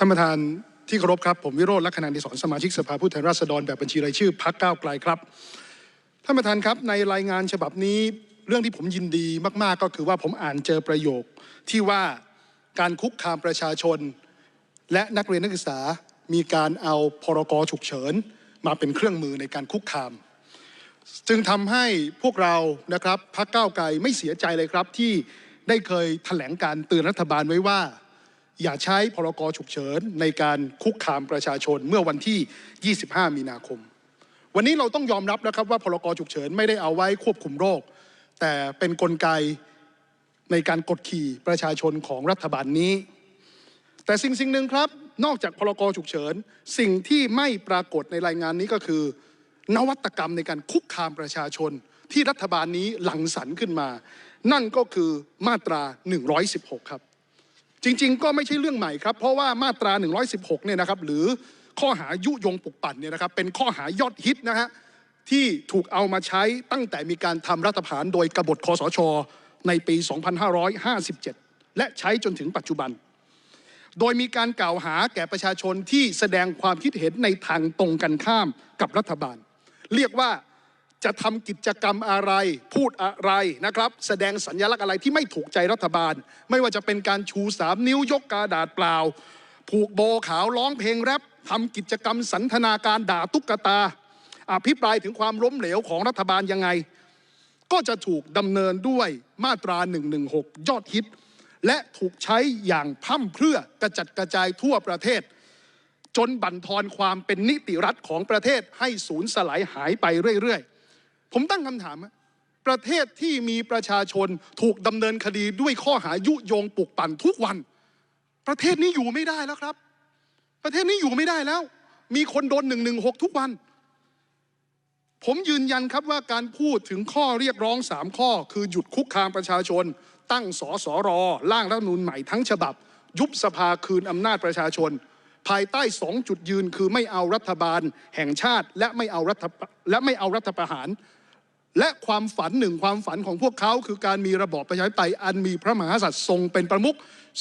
ท่านประธานที่เคารพครับ ผมวิโรจน์ลักษณะดิศรสมาชิกสภาผู้แทนราษฎรแบบบัญชีรายชื่อพักก้าวไกลครับ ท่านประธานครับในรายงานฉบับนี้เรื่องที่ผมยินดีมาก ๆ ก็คือว่าผมอ่านเจอประโยคที่ว่าการคุกคามประชาชน และนักเรียนนักศึกษามีการเอาพรกฉุกเฉิน มาเป็นเครื่องมือในการคุกคาม จึงทำให้พวกเรานะครับพักก้าวไกลไม่เสียใจเลยครับที่ได้เคยแถลงการเตือนรัฐบาลไว้ว่า อย่าใช้พรกฉุกเฉินในการคุกคามประชาชนเมื่อวันที่ 25 มีนาคม วันนี้เราต้องยอมรับนะครับว่าพรกฉุกเฉินไม่ได้เอาไว้ควบคุมโรค แต่เป็นนกลไกในการกดขี่ประชาชนของรัฐบาลนี้ แต่สิ่งสิ่งหนึ่งครับ นอกจากพรกฉุกเฉิน สิ่งที่ไม่ปรากฏในรายงานนี้ก็คือ นวัตกรรมในการคุกคามประชาชนที่รัฐบาลนี้หลังสรรค์ขึ้นมา นั่นก็คือมาตรา 116 ครับ จริง ๆ ก็ไม่ใช่เรื่องใหม่ครับ เพราะว่ามาตรา 116เนี่ยนะครับหรือข้อหายุยงปลุกปั่นเนี่ยนะครับเป็นข้อหายอดฮิตนะฮะที่ถูกเอามาใช้ตั้งแต่มีการทำรัฐประหารโดยกบฏคอสช ในปี 2557 และใช้จนถึงปัจจุบัน โดยมีการกล่าวหาแก่ประชาชนที่แสดงความคิดเห็นในทางตรงกันข้ามกับรัฐบาล เรียกว่า จะทำกิจกรรมอะไร พูดอะไรนะครับ แสดงสัญลักษณ์อะไรที่ไม่ถูกใจรัฐบาล ไม่ว่าจะเป็นการชูสามนิ้วยกกระดาษเปล่า ผูกโบขาวร้องเพลงแรปทำกิจกรรมสันทนาการด่าตุ๊กตา อภิปรายถึงความล้มเหลวของรัฐบาลยังไง ก็จะถูกดำเนินด้วยมาตรา 116 ยอดฮิต และถูกใช้อย่างพร่ำเพรื่อกระจัดกระจายทั่วประเทศ จนบั่นทอนความเป็นนิติรัฐของประเทศให้สูญสลายหายไปเรื่อยๆ ผมตั้งคำถามประเทศที่มีประชาชนถูกดำเนินคดีด้วยข้อหายุยงปลุกปั่นทุกวัน ประเทศนี้อยู่ไม่ได้แล้วครับ ประเทศนี้อยู่ไม่ได้แล้ว มีคนโดนหนึ่งหนึ่งหกทุกวัน ผมยืนยันครับว่าการพูดถึงข้อเรียกร้องสามข้อ คือหยุดคุกคามประชาชน ตั้งสสรร่างรัฐธรรมนูญใหม่ทั้งฉบับ ยุบสภาคืนอำนาจประชาชนภายใต้สองจุดยืนคือไม่เอารัฐบาลแห่งชาติ และไม่เอารัฐและไม่เอารัฐประหาร และความฝันหนึ่งความฝันของพวกเขาคือการมีระบอบประชาธิปไตยอันมีพระมหากษัตริย์ทรงเป็นประมุข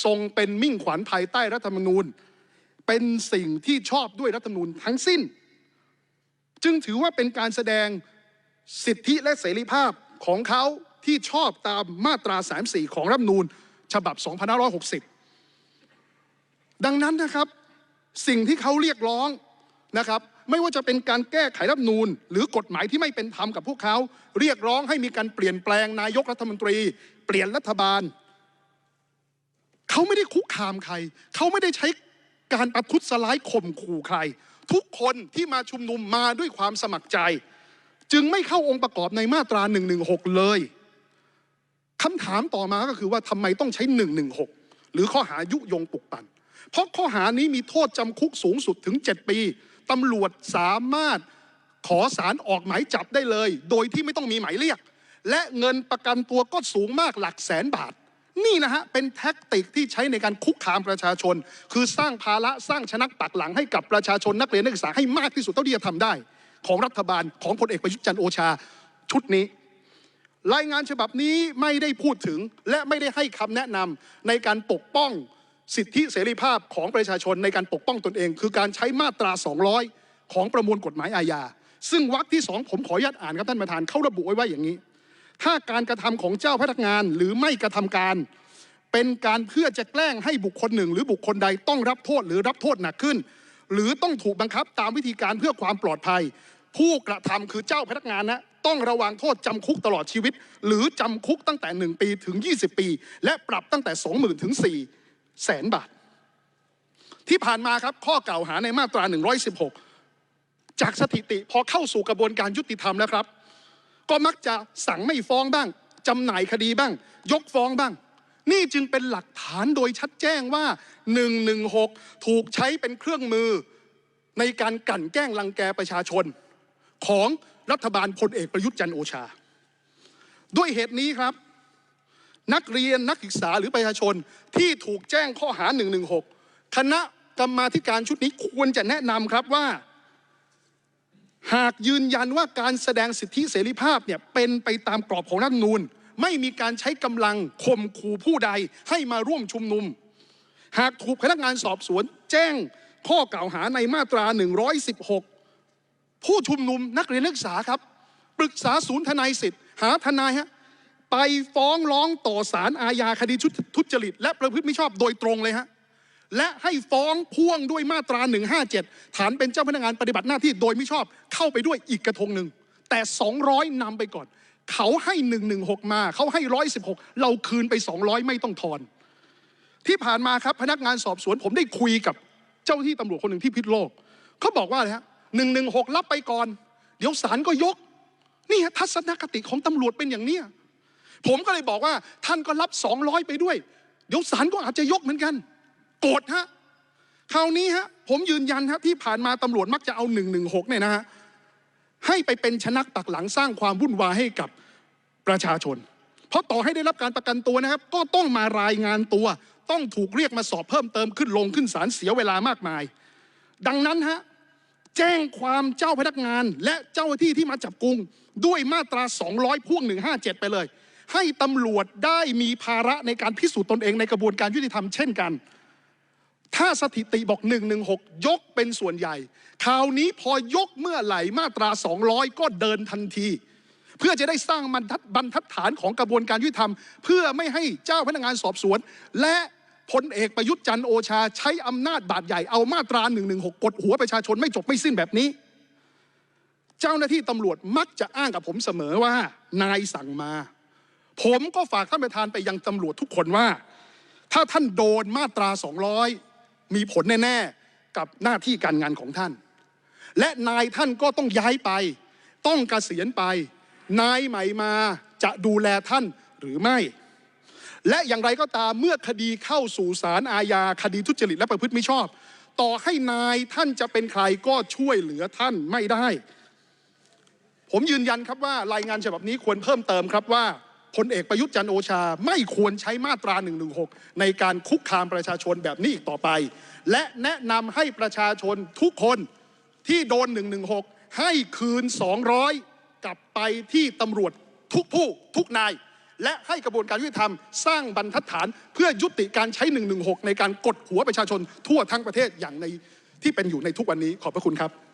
ทรงเป็นมิ่งขวัญภายใต้รัฐธรรมนูญ เป็นสิ่งที่ชอบด้วยรัฐธรรมนูญทั้งสิ้น จึงถือว่าเป็นการแสดงสิทธิและเสรีภาพของเขาที่ชอบตามมาตรา34ของรัฐธรรมนูญ ฉบับ 2560 ดังนั้นนะครับสิ่งที่เขาเรียกร้องนะครับ ไม่ว่าจะเป็นการแก้ไขรัฐนูญหรือกฎหมายที่ไม่เป็นธรรมกับพวกเขา เรียกร้องให้มีการเปลี่ยนแปลงนายกรัฐมนตรี เปลี่ยนรัฐบาล เขาไม่ได้คุกคามใคร เขาไม่ได้ใช้การประทุษร้ายข่มขู่ใคร ทุกคนที่มาชุมนุมมาด้วยความสมัครใจ จึงไม่เข้าองค์ประกอบในมาตรา 116 เลยคำถามต่อมาก็คือว่าทำไมต้องใช้ 116 หรือข้อหายุยงปลุกปั่นเพราะข้อหานี้มีโทษจำคุกสูงสุดถึง 7 ปี ตำรวจสามารถขอสารออกหมายจับได้เลย โดยที่ไม่ต้องมีหมายเรียก และเงินประกันตัวก็สูงมากหลักแสนบาท นี่นะฮะเป็นแท็กติกที่ใช้ในการคุกคามประชาชน คือสร้างภาระสร้างชนักปักหลังให้กับประชาชนนักเรียนนักศึกษาให้มากที่สุดเท่าที่จะทำได้ ของรัฐบาลของพลเอกประยุทธ์จันทร์โอชาชุดนี้รายงานฉบับนี้ไม่ได้พูดถึงและไม่ได้ให้คำแนะนำในการปกป้อง สิทธิเสรีภาพของประชาชนในการปกป้องตนเอง คือการใช้มาตรา 200 ของประมวลกฎหมายอาญาซึ่งวรรคที่สองผมขออนุญาตอ่านครับท่านประธานเขาระบุไว้ว่าอย่างนี้ ถ้าการกระทำของเจ้าพนักงานหรือไม่กระทำการ เป็นการเพื่อจะแกล้งให้บุคคลหนึ่ง หรือบุคคลใดต้องรับโทษหรือรับโทษหนักขึ้น หรือต้องถูกบังคับตามวิธีการเพื่อความปลอดภัย ผู้กระทำคือเจ้าพนักงานนะต้องระวังโทษจำคุกตลอดชีวิต หรือจำคุกตั้งแต่ 1 ปีถึง 20 ปี และปรับตั้งแต่ 20,000ถึง4 แสนบาท ที่ผ่านมาครับข้อกล่าวหาในมาตรา 116 จากสถิติพอเข้าสู่กระบวนการยุติธรรมแล้วครับ ก็มักจะสั่งไม่ฟ้องบ้างจำหน่ายคดีบ้าง ยกฟ้องบ้าง นี่จึงเป็นหลักฐานโดยชัดแจ้งว่า 116 ถูกใช้เป็นเครื่องมือในการกลั่นแกล้งรังแกประชาชน ของรัฐบาลพลเอกประยุทธ์จันโอชา ด้วยเหตุนี้ครับ นักเรียนนักศึกษาหรือประชาชนที่ถูกแจ้งข้อหา 116 คณะกรรมาการชุดนี้ควรจะแนะนำครับว่า หากยืนยันว่าการแสดงสิทธิเสรีภาพเนี่ยเป็นไปตามกรอบของรัฐนูญไม่มีการใช้กำลังข่มขู่ผู้ใดให้มาร่วมชุมนุม หากถูกพนักงานสอบสวน แจ้งข้อกล่าวหาในมาตรา 116 ผู้ชุมนุมนักเรียนนักศึกษาครับ ปรึกษาศูนย์ทนายสิทธิ์ หาทนายฮะ ไปฟ้องร้องต่อศาลอาญาคดีทุจริต และประพฤติมิชอบโดยตรงเลยฮะและให้ฟ้องพ่วงด้วยมาตรา 157 ฐานเป็นเจ้าพนักงานปฏิบัติหน้าที่โดยมิชอบเข้าไปด้วยอีกกระทงหนึ่งแต่ 200นำไปก่อน เขาให้ 116 มาเขาให้ 116 เราคืนไป 200 ไม่ต้องทอน ที่ผ่านมาครับพนักงานสอบสวนผมได้คุยกับเจ้าที่ตำรวจคนหนึ่งที่พิษโลก เขาบอกว่าอะไรฮะหนึ่งหนึ่งหกรับไปก่อน เดี๋ยวศาลก็ยก นี่ทัศนคติของตำรวจเป็นอย่างเนี้ย ผมก็เลยบอกว่าท่านก็รับ 200 ไปด้วย เดี๋ยวศาลก็อาจจะยกเหมือนกัน โกรธฮะคราวนี้ฮะผมยืนยันฮะที่ผ่านมาตำรวจมักจะเอา 116เนี่ยนะฮะให้ไปเป็นชนักปักหลังสร้างความวุ่นวายให้กับประชาชน เพราะต่อให้ได้รับการประกันตัวนะครับ ก็ต้องมารายงานตัว ต้องถูกเรียกมาสอบเพิ่มเติมขึ้นลงขึ้นศาลเสียเวลามากมาย ดังนั้นฮะแจ้งความเจ้าพนักงานและเจ้าหน้าที่ที่มาจับกุมด้วยมาตรา 200 พ่วง 157 ไปเลย ให้ตำรวจได้มีภาระในการพิสูจน์ตนเองในกระบวนการยุติธรรมเช่นกัน ถ้าสถิติบอก 116 ยกเป็นส่วนใหญ่ คราวนี้พอยกเมื่อไหร่มาตรา 200 ก็เดินทันที เพื่อจะได้สร้างบรรทัดบรรทัดฐานของกระบวนการยุติธรรม เพื่อไม่ให้เจ้าพนักงานสอบสวน และพลเอกประยุทธ์จันโอชา ใช้อำนาจบาดใหญ่เอามาตรา 116 กดหัวประชาชนไม่จบไม่สิ้นแบบนี้ เจ้าหน้าที่ตำรวจมักจะอ้างกับผมเสมอว่า นายสั่งมา ผมก็ฝากท่านประธานไปยังตำรวจทุกคนว่า ถ้าท่านโดนมาตรา 200 มีผลแน่ ๆ กับหน้าที่การงานของท่าน และนายท่านก็ต้องย้ายไป ต้องเกษียณไป นายใหม่มาจะดูแลท่านหรือไม่ และอย่างไรก็ตามเมื่อคดีเข้าสู่ศาลอาญาคดีทุจริตและประพฤติมิชอบ ต่อให้นายท่านจะเป็นใครก็ช่วยเหลือท่านไม่ได้ ผมยืนยันครับว่ารายงานฉบับนี้ควรเพิ่มเติมครับว่า พลเอกประยุทธ์จันโอชา ไม่ควรใช้มาตรา 116 ในการคุกคามประชาชนแบบนี้อีกต่อไป และแนะนำให้ประชาชนทุกคนที่โดน 116 ให้คืน 200 กลับไปที่ตำรวจทุกผู้ทุกนาย และให้กระบวนการยุติธรรม สร้างบรรทัดฐานเพื่อยุติการใช้ 116 ในการกดหัวประชาชนทั่วทั้งประเทศอย่างในที่เป็นอยู่ในทุกวันนี้ขอบพระคุณครับ